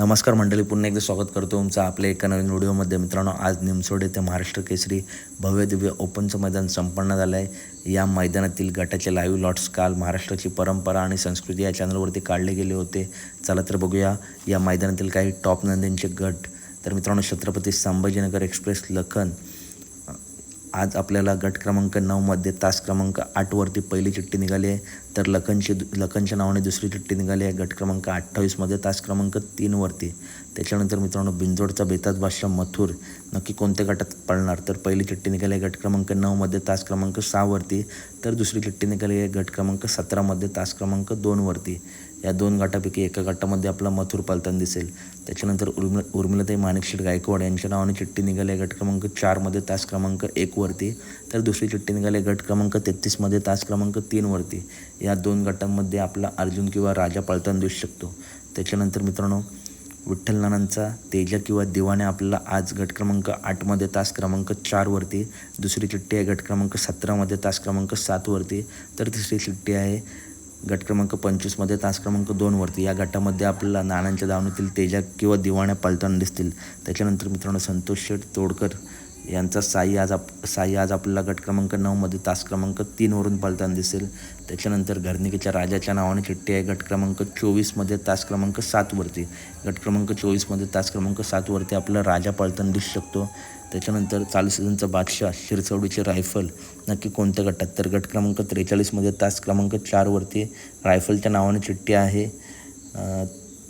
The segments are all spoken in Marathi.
नमस्कार मंडळी पुन्हा एकदा स्वागत करतो तुमचं आपल्या एका नवीन व्हिडिओमध्ये. मित्रांनो आज निमसोड येथे महाराष्ट्र केसरी भव्य दिव्य ओपनचं मैदान संपन्न झालं आहे. या मैदानातील गटाचे लाईव्ह लॉट्स काल महाराष्ट्राची परंपरा आणि संस्कृती या चॅनलवरती काढले गेले होते. चला तर बघूया या मैदानातील काही टॉप नंदींचे गट. तर मित्रांनो छत्रपती संभाजीनगर एक्सप्रेस लखन आज आपल्याला गट क्रमांक नऊमध्ये तास क्रमांक आठवरती पहिली चिठ्ठी निघाली आहे. तर लखनची लखनच्या नावाने दुसरी चिठ्ठी निघाली आहे. गट क्रमांक अठ्ठावीसमध्ये तास क्रमांक तीनवरती त्याच्यानंतर मित्रांनो बिंजोडचा बेताज बादशाह मथुर नक्की कोणत्या गटात पळणार? तर पहिली चिठ्ठी निघाली आहे गट क्रमांक नऊमध्ये तास क्रमांक सहावरती तर दुसरी चिठ्ठी निघाली आहे गट क्रमांक सतरामध्ये तास क्रमांक दोनवरती या दोन गटापैकी एका गटामध्ये आपला मथुर पालतान दिसेल. त्याच्यानंतर उर्मिला उर्मिलाताई माणिकशेठ गायकवाड यांच्या नावाने चिठ्ठी निघाली. गट क्रमांक चारमध्ये तास क्रमांक एकवरती तर दुसरी चिठ्ठी निघाली गट क्रमांक तेहतीसमध्ये तास क्रमांक तीनवरती या दोन गटांमध्ये आपला अर्जुन किंवा राजा पालतान दिसू शकतो. त्याच्यानंतर मित्रांनो विठ्ठल नानांचा तेजा किंवा दिवाने आपल्याला आज गट क्रमांक आठमध्ये तास क्रमांक चारवरती दुसरी चिठ्ठी आहे गट क्रमांक सतरामध्ये तास क्रमांक सातवरती तर तिसरी चिठ्ठी आहे गट क्रमांक पंचवीसमध्ये तास क्रमांक दोनवरती या गटामध्ये आपल्याला नाण्यांच्या दावणीतील तेजा किंवा दिवाण्या पलताना दिसतील. त्याच्यानंतर मित्रांनो संतोष शेठ तोडकर यांचा साई आज आप साई आज आपल्याला गट क्रमांक नऊमध्ये तास क्रमांक तीनवरून पळताना दिसेल. त्याच्यानंतर घरनिकेच्या राजाच्या नावाने चिठ्ठी आहे. गट क्रमांक चोवीसमध्ये तास क्रमांक सातवरती गट क्रमांक चोवीसमध्ये तास क्रमांक सातवरती आपला राजा पळताना दिसू शकतो. त्याच्यानंतर चालू सीझनचा बादशाह शिरचवडीचे रायफल नक्की कोणत्या गटात? तर गट क्रमांक त्रेचाळीसमध्ये तास क्रमांक चारवरती रायफलच्या नावाने चिठ्ठी आहे.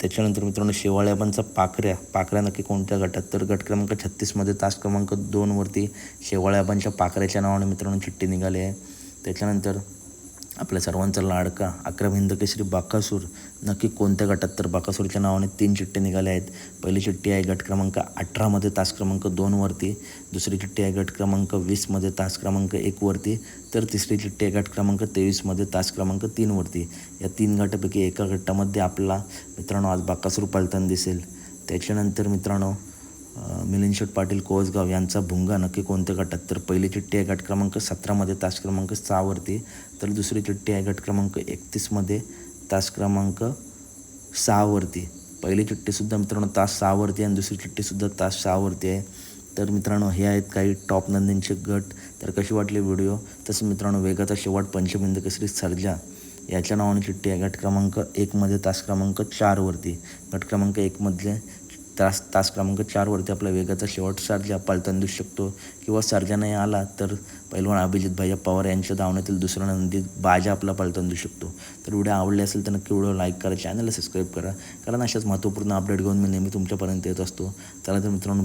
त्याच्यानंतर मित्रांनो शेवाळ्याबांचा पाखऱ्या पाखऱ्या नक्की कोणत्या गटात? तर गट क्रमांक छत्तीसमध्ये तास क्रमांक दोनवरती शेवाळ्याबांच्या पाखऱ्याच्या नावाने मित्रांनो चिठ्ठी निघाली आहे. त्याच्यानंतर आपल्या सर्वांचा लाडका अकरा हिंद केसरी बाकासूर. नक्की कोणत्या गटात? तर बाकासूरच्या नावाने तीन चिठ्ठ्या निघाल्या आहेत. पहिली चिठ्ठी आहे गट क्रमांक अठरामध्ये तास क्रमांक दोनवरती दुसरी चिठ्ठी आहे गट क्रमांक वीसमध्ये तास क्रमांक एकवरती तर तिसरी चिठ्ठी आहे गट क्रमांक तेवीसमध्ये तास क्रमांक तीनवरती या तीन गटापैकी एका गटामध्ये आपला मित्रांनो आज बाकासूर पालताना दिसेल. त्याच्यानंतर मित्रांनो मिलिंदशेठ पाटील कोसगाव यांचा भुंगा नक्की कोणत्या गटात? तर पहिली चिठ्ठी आहे गट क्रमांक सतरामध्ये तास क्रमांक सहावरती तर दुसरी चिठ्ठी आहे गट क्रमांक एकतीसमध्ये तास क्रमांक सहावरती पहिली चिठ्ठीसुद्धा मित्रांनो तास सहावरती आणि दुसरी चिठ्ठीसुद्धा तास सहावरती आहे. तर मित्रांनो हे आहेत काही टॉप नंदींचे गट. तर कशी वाटली व्हिडिओ? तसं मित्रांनो वेगाचा शेवट पंचबिंद केसरी सर्जा याच्या नावाने चिठ्ठी आहे गट क्रमांक एकमध्ये तास क्रमांक चारवरती गट क्रमांक एकमधले तास तास क्रमांक चारवरती आपला वेगाचा शेवट सारजा पलताना दिसू शकतो किंवा सर्जा नाही आला तर पैलवान अभिजित भैया पवार यांच्या धावण्यातील दुसरा नंदी बाजा आपला पलताना दिसू शकतो. तर व्हिडिओ आवडले असेल तर नक्की व्हिडिओ लाईक करा चॅनलला सबस्क्राईब करा. कारण अशाच महत्त्वपूर्ण अपडेट घेऊन मी नेहमी तुमच्यापर्यंत येत असतो. चला तर मित्रांनो